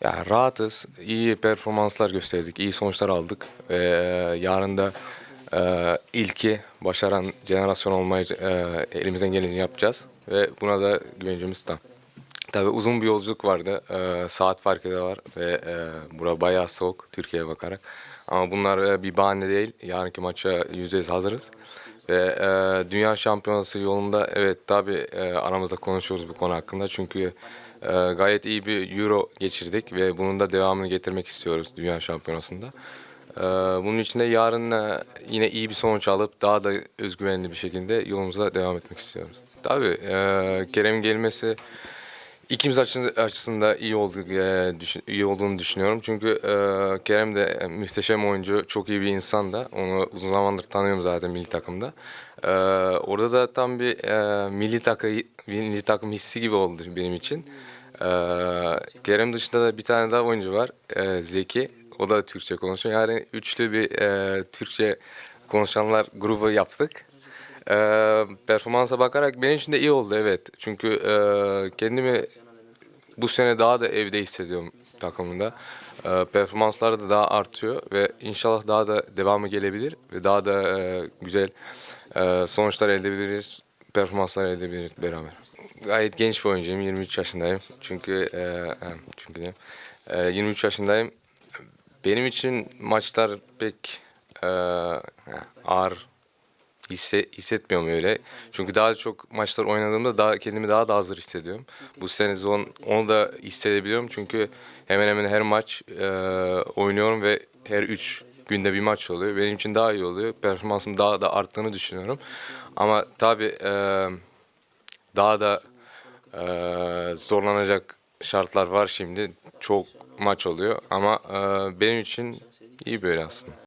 Ya rahatız, iyi performanslar gösterdik, iyi sonuçlar aldık. Ve e, yarın da e, ilki başaran jenerasyon olmayı e, elimizden geleni yapacağız. Ve buna da güvencimiz tam. Tabii uzun bir yolculuk vardı. E, saat farkı da var ve e, bura bayağı soğuk Türkiye'ye bakarak. Ama bunlar e, bir bahane değil. Yarınki maça %100 hazırız. Ve e, dünya şampiyonası yolunda evet tabii e, aramızda konuşuyoruz bu konu hakkında. Çünkü e, gayet iyi bir Euro geçirdik ve bunun da devamını getirmek istiyoruz dünya şampiyonasında. E, bunun için de yarın e, yine iyi bir sonuç alıp daha da özgüvenli bir şekilde yolumuza devam etmek istiyoruz. Tabii e, Kerem'in gelmesi İkimiz açı- açısında iyi oldu, e, iyi olduğunu düşünüyorum. Çünkü e, Kerem de e, muhteşem oyuncu, çok iyi bir insan da. Onu uzun zamandır tanıyorum zaten milli takımda. Orada da tam bir milli takı milli takım hissi gibi oldu benim için. Kerem dışında da bir tane daha oyuncu var, Zeki. O da Türkçe konuşuyor. Yani üçlü bir Türkçe konuşanlar grubu yaptık. Ee, performansa bakarak benim için de iyi oldu evet. Çünkü e, kendimi bu sene daha da evde hissediyorum takımında. Ee, performanslar da daha artıyor ve inşallah daha da devamı gelebilir ve daha da e, güzel e, sonuçlar elde edebiliriz, performanslar elde edebiliriz beraber. Gayet genç bir oyuncuyum, 23 yaşındayım. Çünkü e, e, çünkü? E, 23 yaşındayım. Benim için maçlar pek e, ağır hisse, hissetmiyorum öyle. Çünkü daha çok maçlar oynadığımda daha kendimi daha da hazır hissediyorum. Bu sezon onu da hissedebiliyorum çünkü hemen hemen her maç e, oynuyorum ve her üç günde bir maç oluyor. Benim için daha iyi oluyor. Performansım daha da arttığını düşünüyorum. Ama tabii e, daha da e, zorlanacak şartlar var şimdi. Çok maç oluyor ama e, benim için iyi böyle aslında.